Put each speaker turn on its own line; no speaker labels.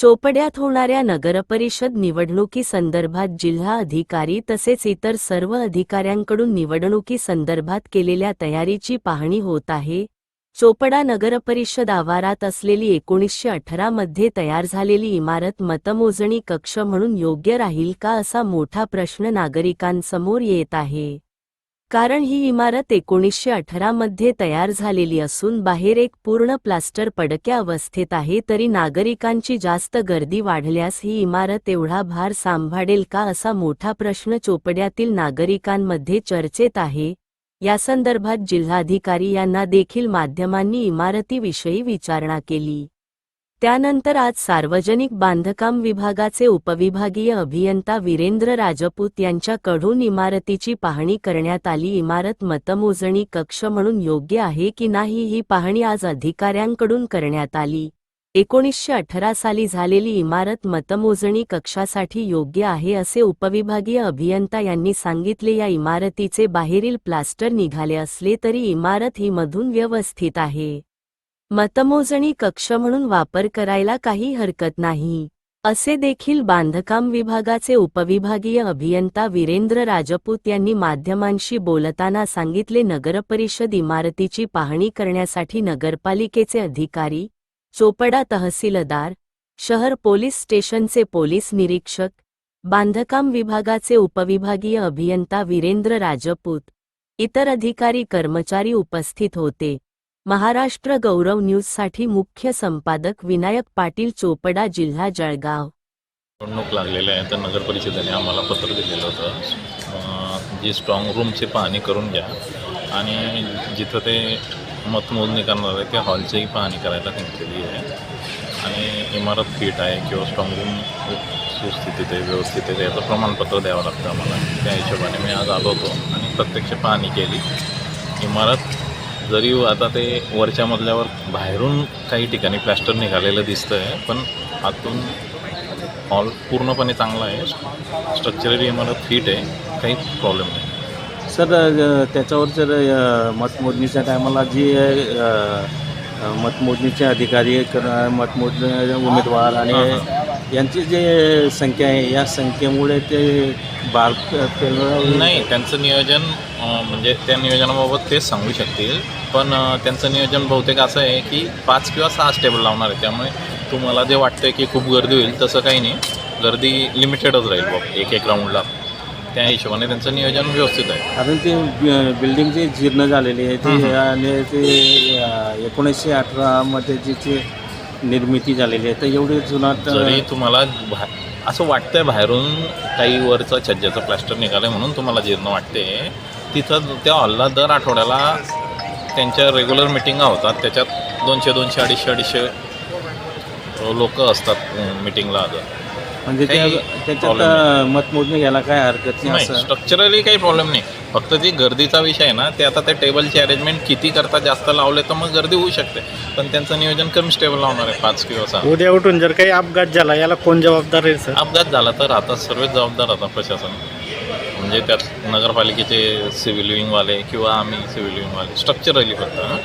चोपड्यात होणाऱ्या नगरपरिषद निवडणुकीसंदर्भात जिल्हा अधिकारी तसेच इतर सर्व अधिकाऱ्यांकडून निवडणुकीसंदर्भात केलेल्या तयारीची पाहणी होत आहे. चोपडा नगरपरिषद आवारात असलेली एकोणीसशे अठरा मध्ये तयार झालेली इमारत मतमोजणी कक्ष म्हणून योग्य राहील का असा मोठा प्रश्न नागरिकांसमोर येत आहे. कारण ही इमारत एकोणीसशे अठरा मध्ये तयार झालेली असून बाहेर एक पूर्ण प्लास्टर पडक्या अवस्थेत आहे तरी नागरिकांची जास्त गर्दी वाढल्यास ही इमारत एवढा भार सांभाळेल का असा मोठा प्रश्न चोपड्यातील नागरिकांमध्ये चर्चेत आहे. यासंदर्भात जिल्हाधिकारी यांना देखील माध्यमांनी इमारतीविषयी विचारणा केली. त्यानंतर आज सार्वजनिक बांधकाम विभागाचे उपविभागीय अभियंता वीरेंद्र राजपूत यांच्याकडून इमारतीची पाहणी करण्यात आली. इमारत मतमोजणी कक्ष म्हणून योग्य आहे की नाही ही पाहणी आज अधिकाऱ्यांकडून करण्यात आली. एकोणीसशे अठरा साली झालेली इमारत मतमोजणी कक्षासाठी योग्य आहे असे उपविभागीय अभियंता यांनी सांगितले. या इमारतीचे बाहेरील प्लास्टर निघाले असले तरी इमारत ही मधून व्यवस्थित आहे. मतमोजणी कक्ष म्हणून वापर करायला काही हरकत नाही. असे देखील बांधकाम विभागाचे उपविभागीय अभियंता वीरेंद्र राजपूत यांनी माध्यमांशी बोलताना सांगितले नगरपरिषद इमारतीची पाहणी करण्यासाठी नगरपालिकेचे अधिकारी चोपडा तहसीलदार शहर पोलीस स्टेशनचे पोलीस निरीक्षक बांधकाम विभागाचे उपविभागीय अभियंता वीरेंद्र राजपूत इतर अधिकारी कर्मचारी उपस्थित होते. महाराष्ट्र गौरव न्यूजसाठी मुख्य संपादक विनायक पाटील चोपडा जिल्हा जळगाव.
निवडणूक लागलेल्या आहे तर नगर परिषदेने आम्हाला पत्र दिलेलं होतं. जी स्ट्रॉंग रूमची पाहणी करून घ्या. आणि जिथं ते मतमोजणी करणार आहे त्या हॉलचीही पाहणी करायला सांगितलेली आहे. आणि इमारत फिट आहे किंवा स्ट्रॉंग रूम सुस्थितीत आहे व्यवस्थित आहे याचं प्रमाणपत्र द्यावं लागतं आम्हाला. त्या हिशोबाने मी आज आलो होतो आणि प्रत्यक्ष पाहणी केली. इमारत जरी आता ते वरच्या मजल्यावर बाहेरून काही ठिकाणी प्लॅस्टर निघालेलं दिसतं आहे पण आतून हॉल पूर्णपणे चांगला आहे. स्ट्रक्चरली इमारत फिट आहे. काही प्रॉब्लेम नाही.
सर त्याच्यावर जर मतमोजणीच्या टायमाला जी मतमोजणीचे अधिकारी कर- मतमोजणी उमेदवार आणि यांची जे संख्या आहे या संख्येमुळे ते बार पेल-
नाही त्यांचं नियोजन अं, म्हणजे त्या नियोजनाबाबत तेच सांगू शकतील. पण अं, त्यांचं नियोजन बहुतेक असं आहे की पाच किंवा सहा स्टेबल लावणार आहे. त्यामुळे तुम्हाला जे वाटतंय की खूप गर्दी होईल तसं काही नाही. गर्दी लिमिटेडच राहील बघ एक एक राऊंडला त्या हिशोबाने त्यांचं नियोजन व्यवस्थित आहे.
कारण ती बिल्डिंग जी जीर्ण झालेली आहे ती आणि ती अ, एकोणीसशे अठरामध्ये जी ती निर्मिती झालेली आहे. तर एवढी जुनाट
जरी तुम्हाला भा असं वाटतंय बाहेरून काही वरचं छज्जाचं प्लास्टर निघालं म्हणून तुम्हाला जीर्ण वाटते तिथं त्या हॉलला दर आठवड्याला त्यांच्या रेग्युलर मिटिंगा होतात. त्याच्यात दोनशे दोनशे अडीचशे अडीचशे लोक असतात मिटिंगला आता
म्हणजे त्याच्यात मतमोजणी घ्यायला काय हरकत नाही
स्ट्रक्चरली काही प्रॉब्लेम नाही. फक्त जी गर्दीचा विषय आहे ना ते आता त्या टेबलची अरेंजमेंट किती करता जास्त लावले तर मग गर्दी होऊ शकते. पण त्यांचं नियोजन कमी स्टेबल लावणार आहे पाच किंवा सहा
उद्या उठून जर काही अपघात झाला याला कोण जबाबदार आहे सर?
अपघात झाला तर आता सर्वच जबाबदार आता प्रशासन म्हणजे त्यात नगरपालिकेचे सिव्हिल विंगवाले किंवा आम्ही सिव्हिल विंगवाले स्ट्रक्चरली फक्त हं.